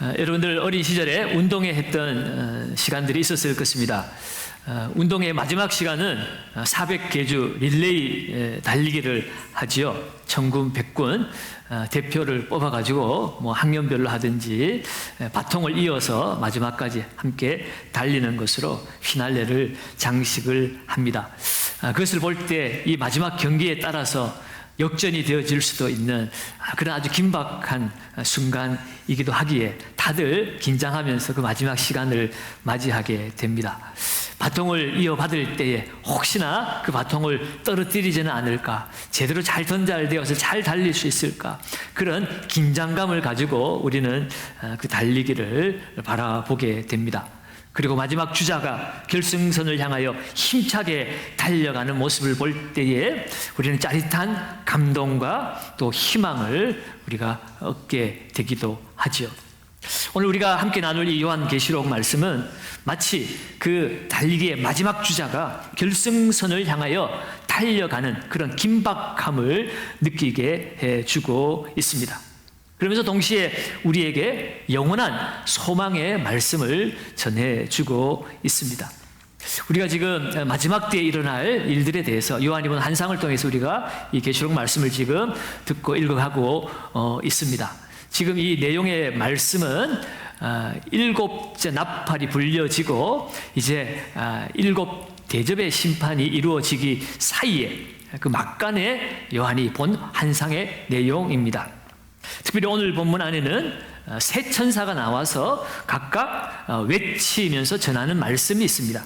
어, 여러분들 어린 시절에 운동회 했던 어, 시간들이 있었을 것입니다. 어, 운동회 마지막 시간은 400개주 릴레이 에, 달리기를 하지요. 청군 백군 어, 대표를 뽑아가지고 뭐 학년별로 하든지 에, 바통을 이어서 마지막까지 함께 달리는 것으로 피날레를 장식을 합니다. 아, 그것을 볼 때 이 마지막 경기에 따라서 역전이 되어질 수도 있는 아, 그런 아주 긴박한 순간이기도 하기에 다들 긴장하면서 그 마지막 시간을 맞이하게 됩니다. 바통을 이어받을 때에 혹시나 그 바통을 떨어뜨리지는 않을까, 제대로 잘 전달되어서 잘 달릴 수 있을까, 그런 긴장감을 가지고 우리는 아, 그 달리기를 바라보게 됩니다. 그리고 마지막 주자가 결승선을 향하여 힘차게 달려가는 모습을 볼 때에 우리는 짜릿한 감동과 또 희망을 우리가 얻게 되기도 하죠. 오늘 우리가 함께 나눌 이 요한계시록 말씀은 마치 그 달리기의 마지막 주자가 결승선을 향하여 달려가는 그런 긴박함을 느끼게 해주고 있습니다. 그러면서 동시에 우리에게 영원한 소망의 말씀을 전해주고 있습니다. 우리가 지금 마지막 때에 일어날 일들에 대해서 요한이본 한상을 통해서 우리가 이 계시록 말씀을 지금 듣고 읽어가고 어, 있습니다. 지금 이 내용의 말씀은 아, 일곱째 나팔이 불려지고 이제 아, 일곱 대접의 심판이 이루어지기 사이에 그 막간에 요한이 본 한상의 내용입니다. 특별히 오늘 본문 안에는 어, 세 천사가 나와서 각각 어, 외치면서 전하는 말씀이 있습니다.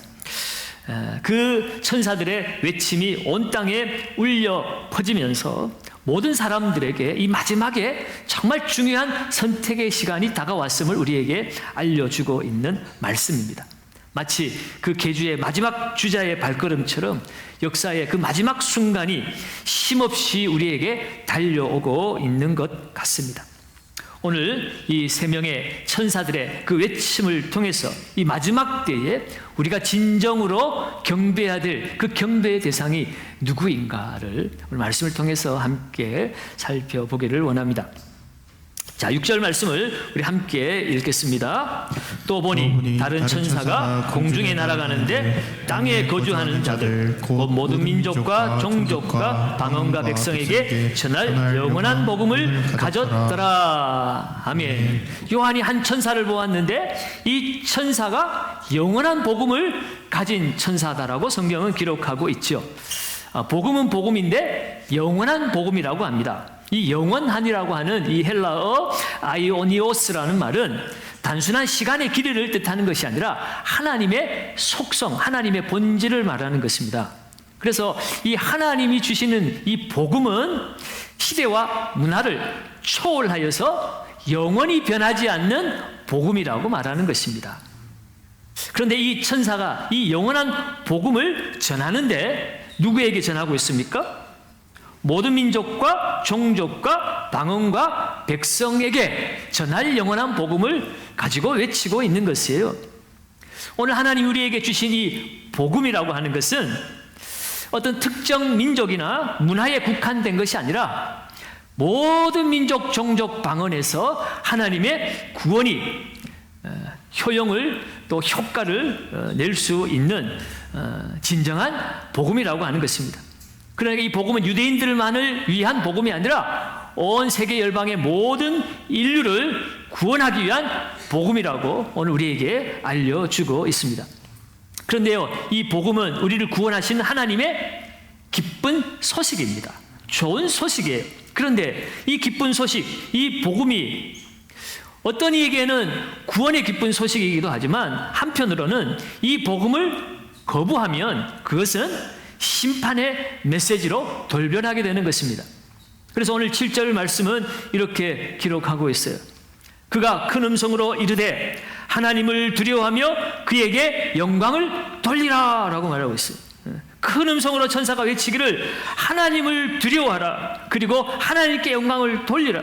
어, 그 천사들의 외침이 온 땅에 울려 퍼지면서 모든 사람들에게 이 마지막에 정말 중요한 선택의 시간이 다가왔음을 우리에게 알려주고 있는 말씀입니다. 마치 그 계주의 마지막 주자의 발걸음처럼 역사의 그 마지막 순간이 쉼없이 우리에게 달려오고 있는 것 같습니다. 오늘 이 세 명의 천사들의 그 외침을 통해서 이 마지막 때에 우리가 진정으로 경배해야 될 그 경배의 대상이 누구인가를 오늘 말씀을 통해서 함께 살펴보기를 원합니다. 자, 6절 말씀을 우리 함께 읽겠습니다. 또 보니 다른 천사가 공중에 날아가는데 땅에 거주하는 자들 곧 모든 민족과 종족과 방언과 백성에게 전할 영원한 복음을 가졌더라. 아멘. 요한이 한 천사를 보았는데 이 천사가 영원한 복음을 가진 천사다라고 성경은 기록하고 있죠. 아, 복음은 복음인데 영원한 복음이라고 합니다. 이 영원한이라고 하는 이 헬라어 아이오니오스라는 말은 단순한 시간의 길이를 뜻하는 것이 아니라 하나님의 속성, 하나님의 본질을 말하는 것입니다. 그래서 이 하나님이 주시는 이 복음은 시대와 문화를 초월하여서 영원히 변하지 않는 복음이라고 말하는 것입니다. 그런데 이 천사가 이 영원한 복음을 전하는데 누구에게 전하고 있습니까? 모든 민족과 종족과 방언과 백성에게 전할 영원한 복음을 가지고 외치고 있는 것이에요. 오늘 하나님 우리에게 주신 이 복음이라고 하는 것은 어떤 특정 민족이나 문화에 국한된 것이 아니라 모든 민족, 종족, 방언에서 하나님의 구원이 어, 효용을 또 효과를 어, 낼수 있는 어, 진정한 복음이라고 하는 것입니다. 그러니까 이 복음은 유대인들만을 위한 복음이 아니라 온 세계 열방의 모든 인류를 구원하기 위한 복음이라고 오늘 우리에게 알려주고 있습니다. 그런데요, 이 복음은 우리를 구원하신 하나님의 기쁜 소식입니다. 좋은 소식이에요. 그런데 이 기쁜 소식, 이 복음이 어떤 이에게는 구원의 기쁜 소식이기도 하지만 한편으로는 이 복음을 거부하면 그것은 심판의 메시지로 돌변하게 되는 것입니다. 그래서 오늘 7절 말씀은 이렇게 기록하고 있어요. 그가 큰 음성으로 이르되 하나님을 두려워하며 그에게 영광을 돌리라 라고 말하고 있어요. 큰 음성으로 천사가 외치기를 하나님을 두려워하라. 그리고 하나님께 영광을 돌리라.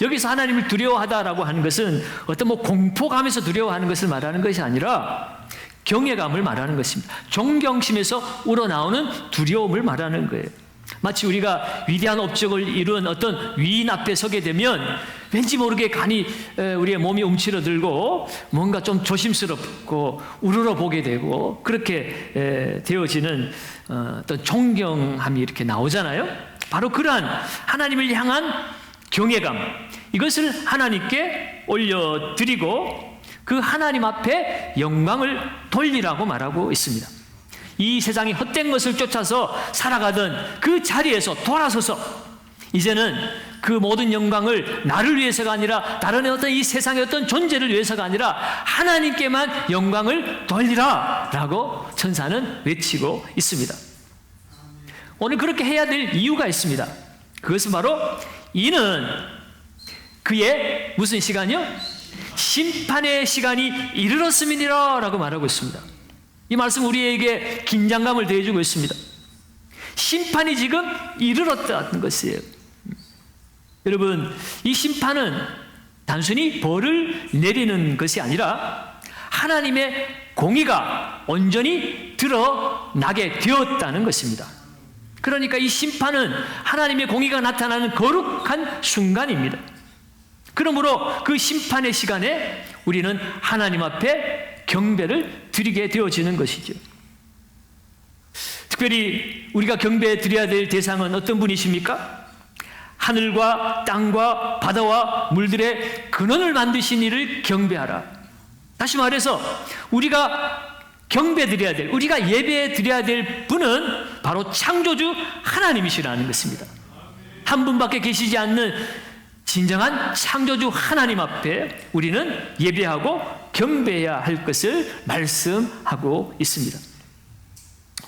여기서 하나님을 두려워하다라고 하는 것은 어떤 뭐 공포감에서 두려워하는 것을 말하는 것이 아니라 경외감을 말하는 것입니다. 존경심에서 우러나오는 두려움을 말하는 거예요. 마치 우리가 위대한 업적을 이룬 어떤 위인 앞에 서게 되면 왠지 모르게 간이 에, 우리의 몸이 움츠러들고 뭔가 좀 조심스럽고 우러러 보게 되고 그렇게 에, 되어지는 어, 어떤 존경함이 이렇게 나오잖아요. 바로 그러한 하나님을 향한 경외감 이것을 하나님께 올려드리고 그 하나님 앞에 영광을 돌리라고 말하고 있습니다. 이 세상이 헛된 것을 쫓아서 살아가던 그 자리에서 돌아서서 이제는 그 모든 영광을 나를 위해서가 아니라 다른 어떤 이 세상의 어떤 존재를 위해서가 아니라 하나님께만 영광을 돌리라 라고 천사는 외치고 있습니다. 오늘 그렇게 해야 될 이유가 있습니다. 그것은 바로 이는 그의 무슨 시간이요? 심판의 시간이 이르렀음이니라 라고 말하고 있습니다. 이 말씀 우리에게 긴장감을 더해주고 있습니다. 심판이 지금 이르렀다는 것이에요. 여러분, 이 심판은 단순히 벌을 내리는 것이 아니라 하나님의 공의가 온전히 드러나게 되었다는 것입니다. 그러니까 이 심판은 하나님의 공의가 나타나는 거룩한 순간입니다. 그러므로 그 심판의 시간에 우리는 하나님 앞에 경배를 드리게 되어지는 것이죠. 특별히 우리가 경배 드려야 될 대상은 어떤 분이십니까? 하늘과 땅과 바다와 물들의 근원을 만드신 이를 경배하라. 다시 말해서 우리가 경배 드려야 될, 우리가 예배 드려야 될 분은 바로 창조주 하나님이시라는 것입니다. 한 분밖에 계시지 않는 진정한 창조주 하나님 앞에 우리는 예배하고 경배해야 할 것을 말씀하고 있습니다.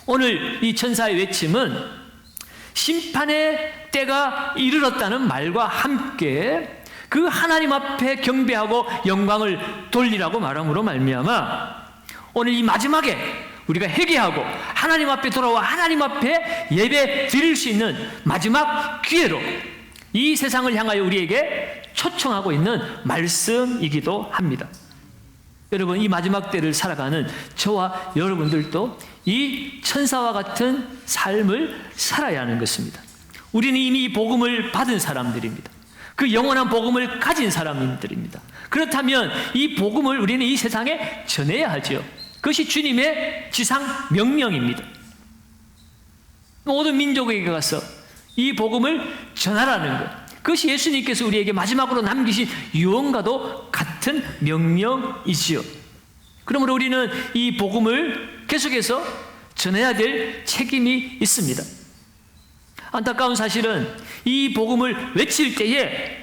오늘 이 천사의 외침은 심판의 때가 이르렀다는 말과 함께 그 하나님 앞에 경배하고 영광을 돌리라고 말함으로 말미암아 오늘 이 마지막에 우리가 회개하고 하나님 앞에 돌아와 하나님 앞에 예배 드릴 수 있는 마지막 기회로 이 세상을 향하여 우리에게 초청하고 있는 말씀이기도 합니다. 여러분, 이 마지막 때를 살아가는 저와 여러분들도 이 천사와 같은 삶을 살아야 하는 것입니다. 우리는 이미 이 복음을 받은 사람들입니다. 그 영원한 복음을 가진 사람들입니다. 그렇다면 이 복음을 우리는 이 세상에 전해야 하죠. 그것이 주님의 지상 명령입니다. 모든 민족에게 가서 이 복음을 전하라는 것. 그것이 예수님께서 우리에게 마지막으로 남기신 유언과도 같은 명령이지요. 그러므로 우리는 이 복음을 계속해서 전해야 될 책임이 있습니다. 안타까운 사실은 이 복음을 외칠 때에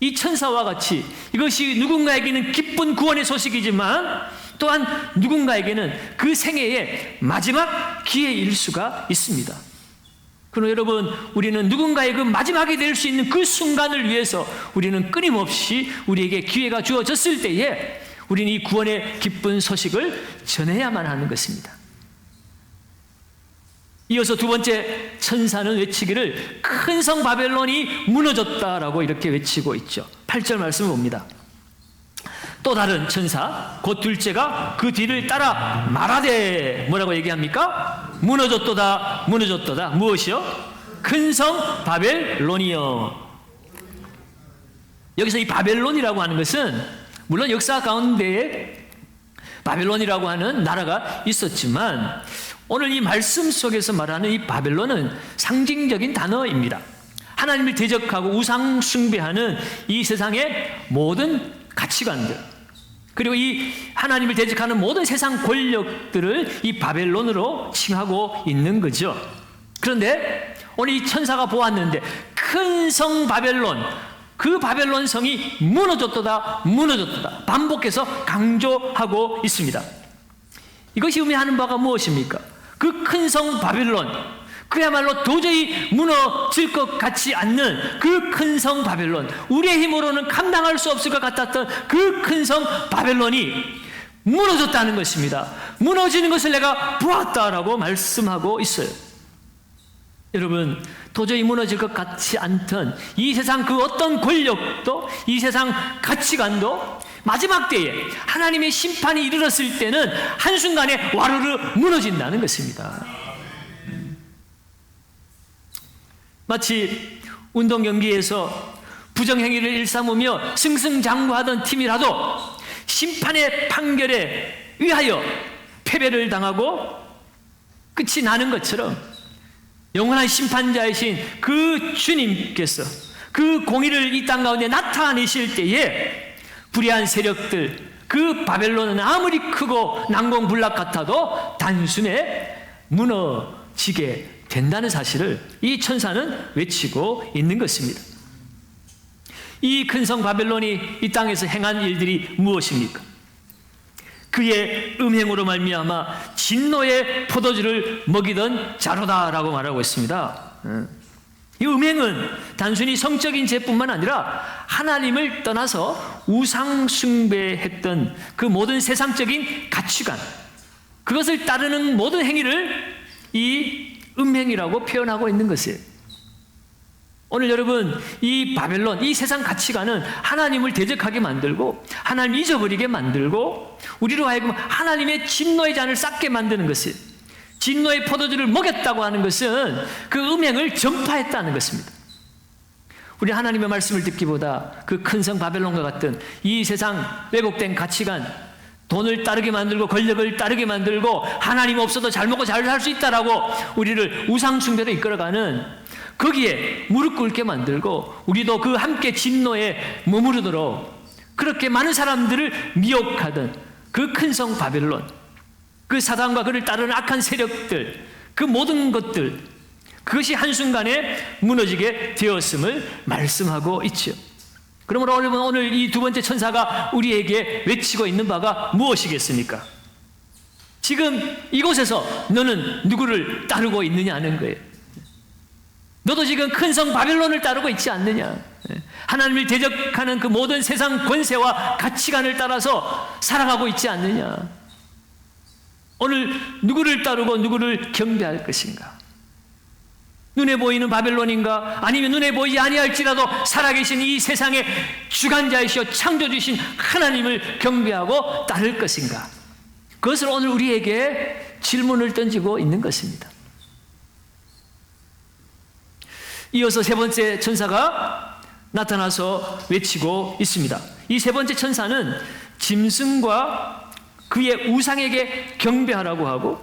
이 천사와 같이 이것이 누군가에게는 기쁜 구원의 소식이지만 또한 누군가에게는 그 생애의 마지막 기회일 수가 있습니다. 그럼 여러분, 우리는 누군가의 그 마지막이 될 수 있는 그 순간을 위해서 우리는 끊임없이 우리에게 기회가 주어졌을 때에 우리는 이 구원의 기쁜 소식을 전해야만 하는 것입니다. 이어서 두 번째 천사는 외치기를 큰 성 바벨론이 무너졌다라고 이렇게 외치고 있죠. 8절 말씀을 봅니다. 또 다른 천사 곧 둘째가 그 뒤를 따라 말하되 뭐라고 얘기합니까? 무너졌도다 무너졌도다 무엇이요? 큰성 바벨론이요 여기서 이 바벨론이라고 하는 것은 물론 역사 가운데에 바벨론이라고 하는 나라가 있었지만 오늘 이 말씀 속에서 말하는 이 바벨론은 상징적인 단어입니다. 하나님을 대적하고 우상 숭배하는 이 세상의 모든 가치관들 그리고 이 하나님을 대적하는 모든 세상 권력들을 이 바벨론으로 칭하고 있는 거죠. 그런데 오늘 이 천사가 보았는데 큰 성 바벨론 그 바벨론 성이 무너졌도다 무너졌도다 반복해서 강조하고 있습니다. 이것이 의미하는 바가 무엇입니까? 그 큰 성 바벨론 그야말로 도저히 무너질 것 같지 않는 그 큰 성 바벨론, 우리의 힘으로는 감당할 수 없을 것 같았던 그 큰 성 바벨론이 무너졌다는 것입니다. 무너지는 것을 내가 보았다라고 말씀하고 있어요. 여러분, 도저히 무너질 것 같지 않던 이 세상 그 어떤 권력도 이 세상 가치관도 마지막 때에 하나님의 심판이 이르렀을 때는 한순간에 와르르 무너진다는 것입니다. 마치 운동 경기에서 부정행위를 일삼으며 승승장구하던 팀이라도 심판의 판결에 의하여 패배를 당하고 끝이 나는 것처럼 영원한 심판자이신 그 주님께서 그 공의를 이 땅 가운데 나타내실 때에 불의한 세력들 그 바벨론은 아무리 크고 난공불락 같아도 단순에 무너지게 된다는 사실을 이 천사는 외치고 있는 것입니다. 이 큰 성 바벨론이 이 땅에서 행한 일들이 무엇입니까? 그의 음행으로 말미암아 진노의 포도주를 먹이던 자로다라고 말하고 있습니다. 이 음행은 단순히 성적인 죄뿐만 아니라 하나님을 떠나서 우상 숭배했던 그 모든 세상적인 가치관 그것을 따르는 모든 행위를 이 음행이라고 표현하고 있는 것이에요. 오늘 여러분 이 바벨론 이 세상 가치관은 하나님을 대적하게 만들고 하나님 잊어버리게 만들고 우리로 하여금 하나님의 진노의 잔을 쌓게 만드는 것이에요. 진노의 포도주를 먹였다고 하는 것은 그 음행을 전파했다는 것입니다. 우리 하나님의 말씀을 듣기보다 그 큰 성 바벨론과 같은 이 세상 왜곡된 가치관 돈을 따르게 만들고 권력을 따르게 만들고 하나님 없어도 잘 먹고 잘 살 수 있다라고 우리를 우상 숭배로 이끌어가는 거기에 무릎 꿇게 만들고 우리도 그 함께 진노에 머무르도록 그렇게 많은 사람들을 미혹하던 그 큰 성 바벨론 그 사단과 그를 따르는 악한 세력들 그 모든 것들 그것이 한순간에 무너지게 되었음을 말씀하고 있지요. 그러므로 여러분 오늘 이 두 번째 천사가 우리에게 외치고 있는 바가 무엇이겠습니까? 지금 이곳에서 너는 누구를 따르고 있느냐는 거예요. 너도 지금 큰 성 바벨론을 따르고 있지 않느냐? 하나님을 대적하는 그 모든 세상 권세와 가치관을 따라서 살아가고 있지 않느냐? 오늘 누구를 따르고 누구를 경배할 것인가? 눈에 보이는 바벨론인가? 아니면 눈에 보이지 아니할지라도 살아계신 이 세상의 주관자이시여 창조주신 하나님을 경배하고 따를 것인가? 그것을 오늘 우리에게 질문을 던지고 있는 것입니다. 이어서 세 번째 천사가 나타나서 외치고 있습니다. 이 세 번째 천사는 짐승과 그의 우상에게 경배하라고 하고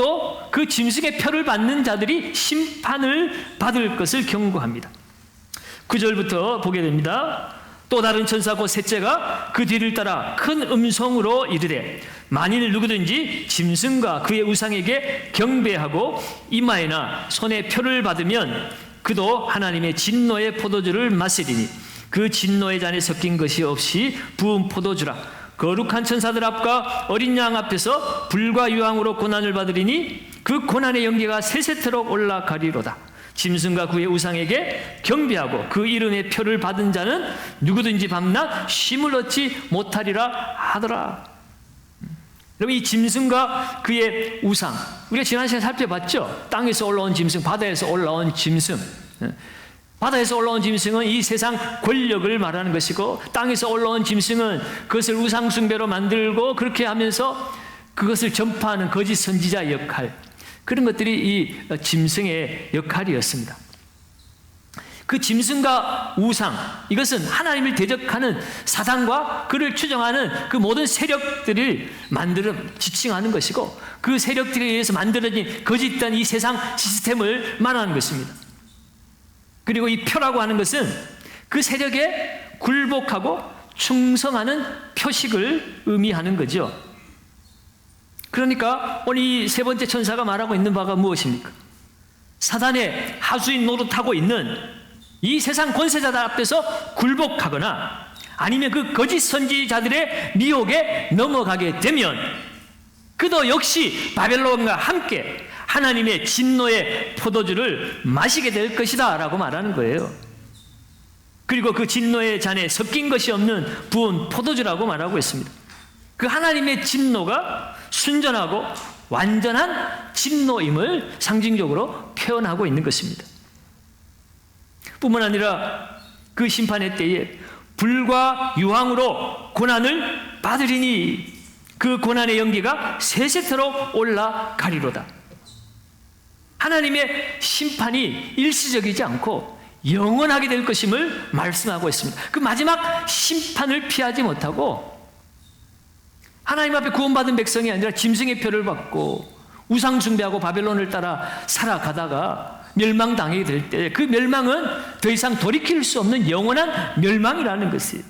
또 그 짐승의 표를 받는 자들이 심판을 받을 것을 경고합니다. 9절부터 보게 됩니다. 또 다른 천사 곧 셋째가 그 뒤를 따라 큰 음성으로 이르되 만일 누구든지 짐승과 그의 우상에게 경배하고 이마에나 손에 표를 받으면 그도 하나님의 진노의 포도주를 마시리니 그 진노의 잔에 섞인 것이 없이 부은 포도주라 거룩한 천사들 앞과 어린 양 앞에서 불과 유황으로 고난을 받으리니 그 고난의 연기가 세세토록 올라가리로다 짐승과 그의 우상에게 경배하고 그 이름의 표를 받은 자는 누구든지 밤낮 쉼을 얻지 못하리라 하더라 그럼 이 짐승과 그의 우상, 우리가 지난 시간에 살펴봤죠? 땅에서 올라온 짐승, 바다에서 올라온 짐승. 예. 바다에서 올라온 짐승은 이 세상 권력을 말하는 것이고, 땅에서 올라온 짐승은 그것을 우상숭배로 만들고, 그렇게 하면서 그것을 전파하는 거짓 선지자 역할. 그런 것들이 이 짐승의 역할이었습니다. 그 짐승과 우상 이것은 하나님을 대적하는 사단과 그를 추정하는 그 모든 세력들을 만들어 지칭하는 것이고 그 세력들에 의해서 만들어진 거짓된 이 세상 시스템을 말하는 것입니다. 그리고 이 표라고 하는 것은 그 세력에 굴복하고 충성하는 표식을 의미하는 거죠. 그러니까 오늘 이 세 번째 천사가 말하고 있는 바가 무엇입니까? 사단의 하수인 노릇하고 있는 이 세상 권세자들 앞에서 굴복하거나 아니면 그 거짓 선지자들의 미혹에 넘어가게 되면 그도 역시 바벨론과 함께 하나님의 진노의 포도주를 마시게 될 것이다 라고 말하는 거예요. 그리고 그 진노의 잔에 섞인 것이 없는 부은 포도주라고 말하고 있습니다. 그 하나님의 진노가 순전하고 완전한 진노임을 상징적으로 표현하고 있는 것입니다. 뿐만 아니라 그 심판의 때에 불과 유황으로 고난을 받으리니 그 고난의 연기가 세세토록 올라가리로다. 하나님의 심판이 일시적이지 않고 영원하게 될 것임을 말씀하고 있습니다. 그 마지막 심판을 피하지 못하고 하나님 앞에 구원받은 백성이 아니라 짐승의 표를 받고 우상 숭배하고 바벨론을 따라 살아가다가 멸망당하게 될 때 그 멸망은 더 이상 돌이킬 수 없는 영원한 멸망이라는 것이에요.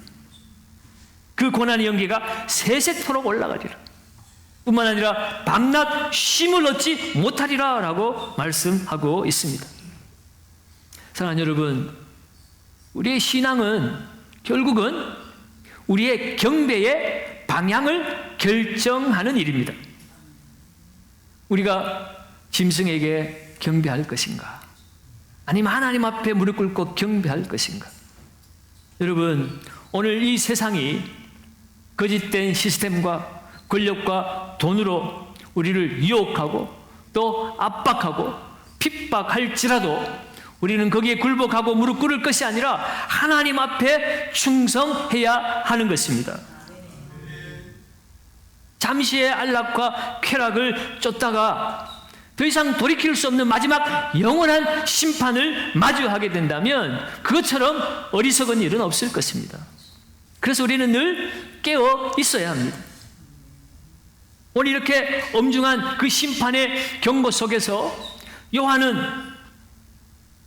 그 고난의 연기가 세세토록 올라가리라. 뿐만 아니라 밤낮 쉼을 얻지 못하리라 라고 말씀하고 있습니다. 사랑하는 여러분, 우리의 신앙은 결국은 우리의 경배의 방향을 결정하는 일입니다. 우리가 짐승에게 경배할 것인가? 아니면 하나님 앞에 무릎 꿇고 경배할 것인가? 여러분, 오늘 이 세상이 거짓된 시스템과 권력과 돈으로 우리를 유혹하고 또 압박하고 핍박할지라도 우리는 거기에 굴복하고 무릎 꿇을 것이 아니라 하나님 앞에 충성해야 하는 것입니다. 잠시의 안락과 쾌락을 쫓다가 더 이상 돌이킬 수 없는 마지막 영원한 심판을 마주하게 된다면 그것처럼 어리석은 일은 없을 것입니다. 그래서 우리는 늘 깨어 있어야 합니다. 오늘 이렇게 엄중한 그 심판의 경고 속에서 요한은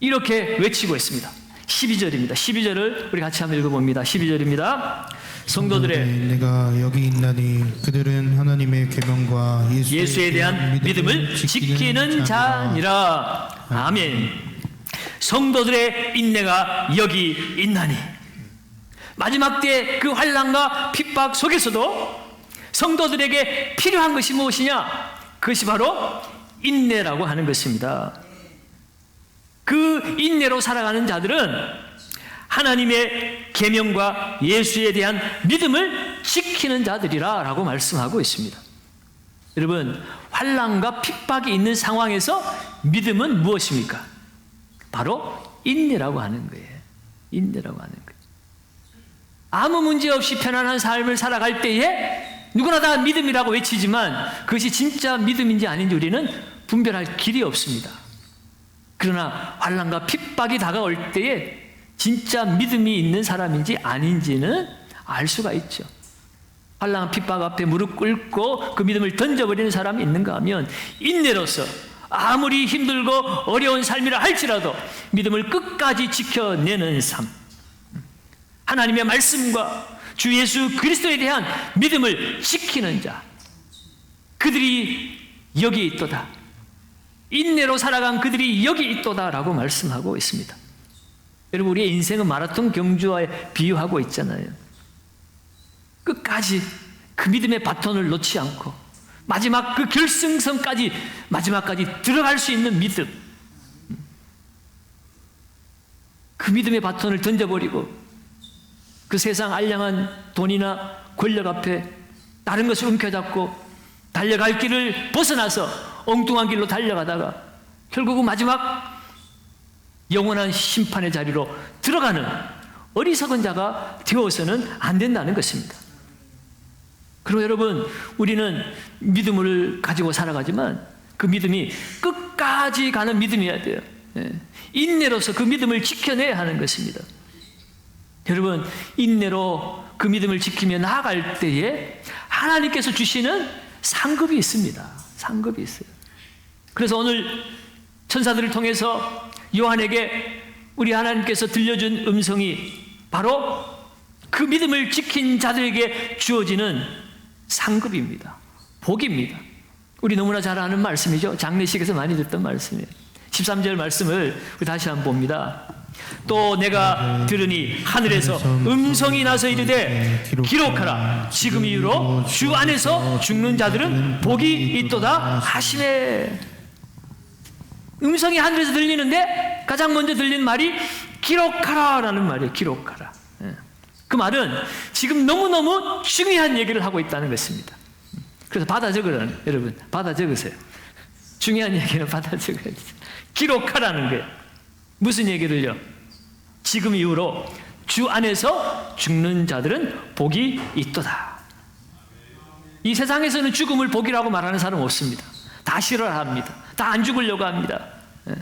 이렇게 외치고 있습니다. 12절입니다. 12절을 우리 같이 한번 읽어봅니다. 12절입니다. 성도들의 내가 여기 있나니 그들은 하나님의 계명과 예수에, 예수에 대한 믿음을 지키는 자니라. 아멘. 성도들의 인내가 여기 있나니. 마지막 때그 환란과 핍박 속에서도 성도들에게 필요한 것이 무엇이냐? 그것이 바로 인내라고 하는 것입니다. 그 인내로 살아가는 자들은 하나님의 계명과 예수에 대한 믿음을 지키는 자들이라라고 말씀하고 있습니다. 여러분, 환란과 핍박이 있는 상황에서 믿음은 무엇입니까? 바로 인내라고 하는 거예요. 인내라고 하는 거예요. 아무 문제 없이 편안한 삶을 살아갈 때에 누구나 다 믿음이라고 외치지만 그것이 진짜 믿음인지 아닌지 우리는 분별할 길이 없습니다. 그러나 환란과 핍박이 다가올 때에 진짜 믿음이 있는 사람인지 아닌지는 알 수가 있죠. 환란 핍박 앞에 무릎 꿇고 그 믿음을 던져버리는 사람이 있는가 하면 인내로서 아무리 힘들고 어려운 삶이라 할지라도 믿음을 끝까지 지켜내는 삶. 하나님의 말씀과 주 예수 그리스도에 대한 믿음을 지키는 자. 그들이 여기 있도다. 인내로 살아간 그들이 여기 있도다라고 말씀하고 있습니다. 여러분 우리의 인생은 마라톤 경주와 비유하고 있잖아요. 끝까지 그 믿음의 바톤을 놓지 않고 마지막 그 결승선까지 마지막까지 들어갈 수 있는 믿음. 그 믿음의 바톤을 던져버리고 그 세상 알량한 돈이나 권력 앞에 다른 것을 움켜잡고 달려갈 길을 벗어나서 엉뚱한 길로 달려가다가 결국은 마지막 영원한 심판의 자리로 들어가는 어리석은 자가 되어서는 안 된다는 것입니다. 그리고 여러분, 우리는 믿음을 가지고 살아가지만 그 믿음이 끝까지 가는 믿음이어야 돼요. 예. 인내로서 그 믿음을 지켜내야 하는 것입니다. 여러분, 인내로 그 믿음을 지키며 나아갈 때에 하나님께서 주시는 상급이 있습니다. 상급이 있어요. 그래서 오늘 천사들을 통해서 요한에게 우리 하나님께서 들려준 음성이 바로 그 믿음을 지킨 자들에게 주어지는 상급입니다. 복입니다. 우리 너무나 잘 아는 말씀이죠. 장례식에서 많이 듣던 말씀이에요. 13절 말씀을 다시 한번 봅니다. 또 내가 들으니 하늘에서 음성이 나서 이르되 기록하라. 지금 이후로 주 안에서 죽는 자들은 복이 있도다 하시네. 음성이 하늘에서 들리는데 가장 먼저 들린 말이 기록하라라는 말이에요. 기록하라. 예. 그 말은 지금 너무너무 중요한 얘기를 하고 있다는 것입니다. 그래서 받아 적으라는 여러분 받아 적으세요. 중요한 얘기는 받아 적어야 기록하라는 거예요 무슨 얘기를요? 지금 이후로 주 안에서 죽는 자들은 복이 있도다. 이 세상에서는 죽음을 복이라고 말하는 사람 없습니다. 다 싫어합니다. 다 안 죽으려고 합니다. 예.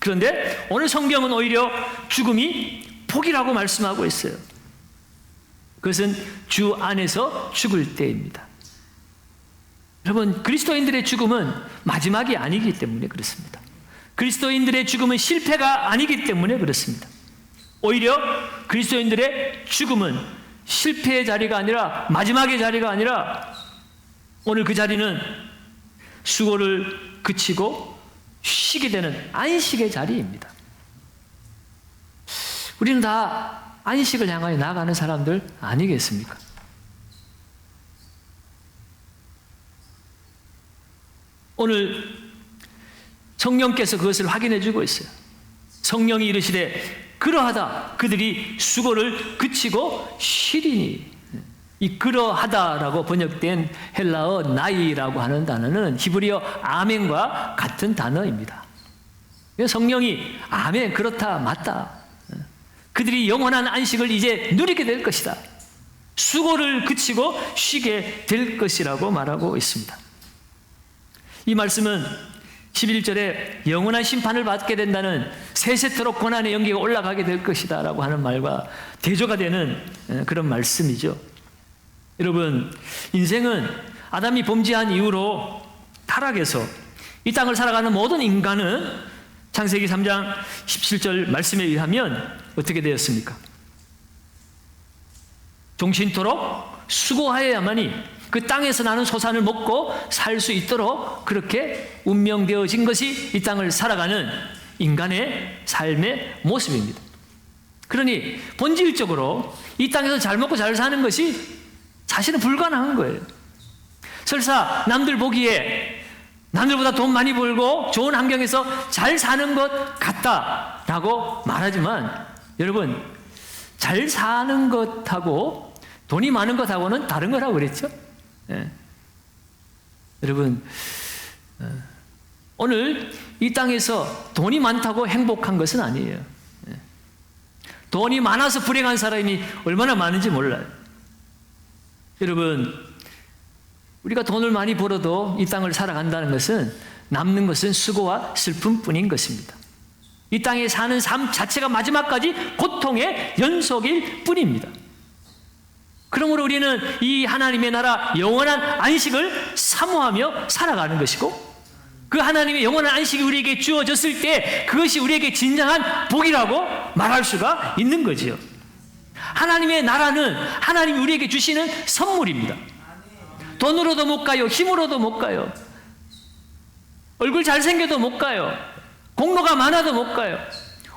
그런데 오늘 성경은 오히려 죽음이 복이라고 말씀하고 있어요. 그것은 주 안에서 죽을 때입니다. 여러분, 그리스도인들의 죽음은 마지막이 아니기 때문에 그렇습니다. 그리스도인들의 죽음은 실패가 아니기 때문에 그렇습니다. 오히려 그리스도인들의 죽음은 실패의 자리가 아니라 마지막의 자리가 아니라 오늘 그 자리는 수고를 그치고 쉬게 되는 안식의 자리입니다. 우리는 다 안식을 향하여 나가는 사람들 아니겠습니까? 오늘 성령께서 그것을 확인해 주고 있어요. 성령이 이르시되 그러하다 그들이 수고를 그치고 쉬리니 이 그러하다라고 번역된 헬라어 나이라고 하는 단어는 히브리어 아멘과 같은 단어입니다. 성령이 아멘 그렇다 맞다 그들이 영원한 안식을 이제 누리게 될 것이다. 수고를 그치고 쉬게 될 것이라고 말하고 있습니다. 이 말씀은 11절에 영원한 심판을 받게 된다는 세세토록 고난의 연기가 올라가게 될 것이다 라고 하는 말과 대조가 되는 그런 말씀이죠. 여러분, 인생은 아담이 범죄한 이후로 타락해서 이 땅을 살아가는 모든 인간은 창세기 3장 17절 말씀에 의하면 어떻게 되었습니까? 종신토록 수고하여야만이 그 땅에서 나는 소산을 먹고 살 수 있도록 그렇게 운명되어진 것이 이 땅을 살아가는 인간의 삶의 모습입니다. 그러니 본질적으로 이 땅에서 잘 먹고 잘 사는 것이 사실은 불가능한 거예요. 설사 남들 보기에 남들보다 돈 많이 벌고 좋은 환경에서 잘 사는 것 같다라고 말하지만 여러분 잘 사는 것하고 돈이 많은 것하고는 다른 거라고 그랬죠? 예. 여러분 어, 오늘 이 땅에서 돈이 많다고 행복한 것은 아니에요. 예. 돈이 많아서 불행한 사람이 얼마나 많은지 몰라요. 여러분 우리가 돈을 많이 벌어도 이 땅을 살아간다는 것은 남는 것은 수고와 슬픔 뿐인 것입니다. 이 땅에 사는 삶 자체가 마지막까지 고통의 연속일 뿐입니다. 그러므로 우리는 이 하나님의 나라 영원한 안식을 사모하며 살아가는 것이고 그 하나님의 영원한 안식이 우리에게 주어졌을 때 그것이 우리에게 진정한 복이라고 말할 수가 있는 거지요. 하나님의 나라는 하나님이 우리에게 주시는 선물입니다. 돈으로도 못 가요. 힘으로도 못 가요. 얼굴 잘생겨도 못 가요. 공로가 많아도 못 가요.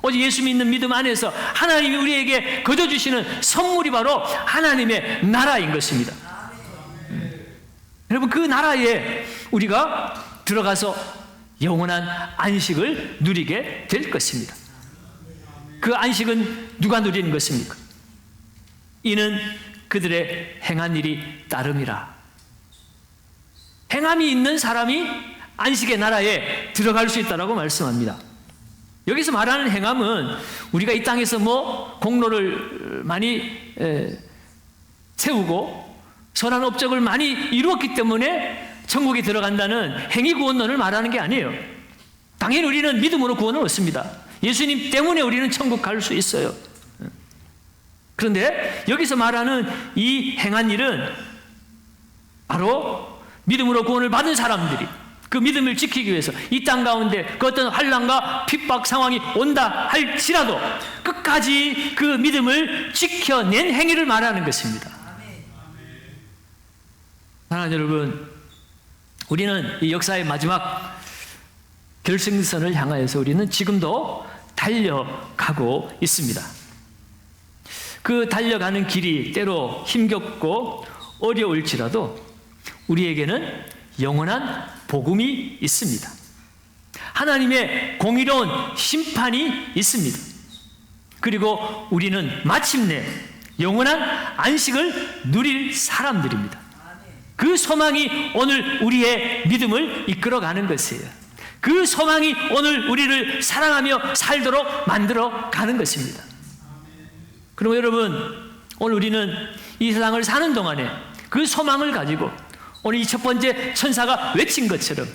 오직 예수 믿는 믿음 안에서 하나님이 우리에게 거저 주시는 선물이 바로 하나님의 나라인 것입니다. 음. 여러분 그 나라에 우리가 들어가서 영원한 안식을 누리게 될 것입니다. 그 안식은 누가 누리는 것입니까? 이는 그들의 행한 일이 따름이라. 행함이 있는 사람이 안식의 나라에 들어갈 수 있다라고 말씀합니다. 여기서 말하는 행함은 우리가 이 땅에서 뭐 공로를 많이 에, 세우고 선한 업적을 많이 이루었기 때문에 천국에 들어간다는 행위 구원론을 말하는 게 아니에요. 당연히 우리는 믿음으로 구원을 얻습니다. 예수님 때문에 우리는 천국 갈 수 있어요. 그런데 여기서 말하는 이 행한 일은 바로 믿음으로 구원을 받은 사람들이 그 믿음을 지키기 위해서 이 땅 가운데 그 어떤 환란과 핍박 상황이 온다 할지라도 끝까지 그 믿음을 지켜낸 행위를 말하는 것입니다. 사랑하는 여러분, 우리는 이 역사의 마지막 결승선을 향하여서 우리는 지금도 달려가고 있습니다. 그 달려가는 길이 때로 힘겹고 어려울지라도 우리에게는 영원한 복음이 있습니다. 하나님의 공의로운 심판이 있습니다. 그리고 우리는 마침내 영원한 안식을 누릴 사람들입니다. 그 소망이 오늘 우리의 믿음을 이끌어가는 것이에요. 그 소망이 오늘 우리를 사랑하며 살도록 만들어 가는 것입니다. 그럼 여러분, 오늘 우리는 이 세상을 사는 동안에 그 소망을 가지고 오늘 이 첫 번째 천사가 외친 것처럼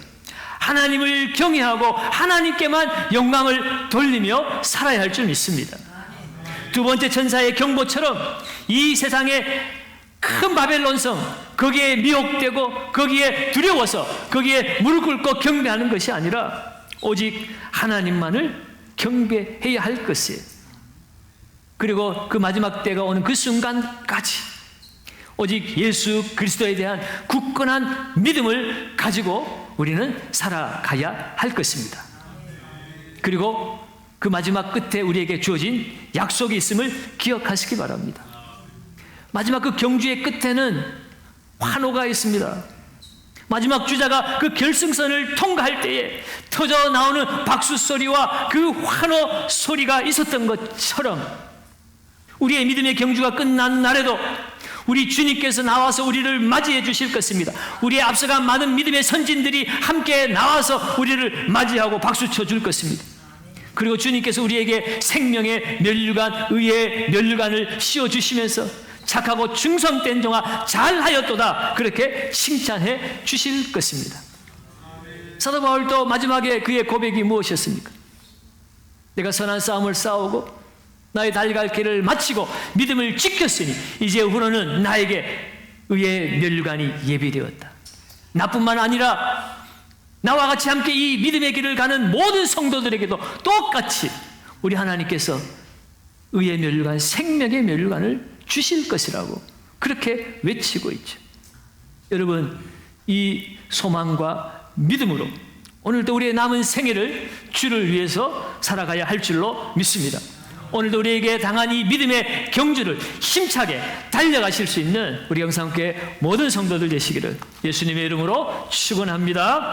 하나님을 경외하고 하나님께만 영광을 돌리며 살아야 할 줄 믿습니다. 두 번째 천사의 경보처럼 이 세상에 큰 바벨론성 거기에 미혹되고 거기에 두려워서 거기에 무릎 꿇고 경배하는 것이 아니라 오직 하나님만을 경배해야 할 것이에요. 그리고 그 마지막 때가 오는 그 순간까지 오직 예수 그리스도에 대한 굳건한 믿음을 가지고 우리는 살아가야 할 것입니다. 그리고 그 마지막 끝에 우리에게 주어진 약속이 있음을 기억하시기 바랍니다. 마지막 그 경주의 끝에는 환호가 있습니다. 마지막 주자가 그 결승선을 통과할 때에 터져 나오는 박수 소리와 그 환호 소리가 있었던 것처럼 우리의 믿음의 경주가 끝난 날에도 우리 주님께서 나와서 우리를 맞이해 주실 것입니다. 우리의 앞서간 많은 믿음의 선진들이 함께 나와서 우리를 맞이하고 박수 쳐 줄 것입니다. 그리고 주님께서 우리에게 생명의 면류관, 의의 면류관을 씌워 주시면서 착하고 충성된 종아 잘하였도다 그렇게 칭찬해 주실 것입니다. 사도 바울도 마지막에 그의 고백이 무엇이었습니까? 내가 선한 싸움을 싸우고 나의 달갈 길을 마치고 믿음을 지켰으니 이제 후로는 나에게 의의 면류관이 예비되었다. 나뿐만 아니라 나와 같이 함께 이 믿음의 길을 가는 모든 성도들에게도 똑같이 우리 하나님께서 의의 면류관, 생명의 면류관을 주실 것이라고 그렇게 외치고 있죠. 여러분, 이 소망과 믿음으로 오늘도 우리의 남은 생애를 주를 위해서 살아가야 할 줄로 믿습니다. 오늘도 우리에게 당한 이 믿음의 경주를 힘차게 달려가실 수 있는 우리 영상께 모든 성도들 되시기를 예수님의 이름으로 축원합니다.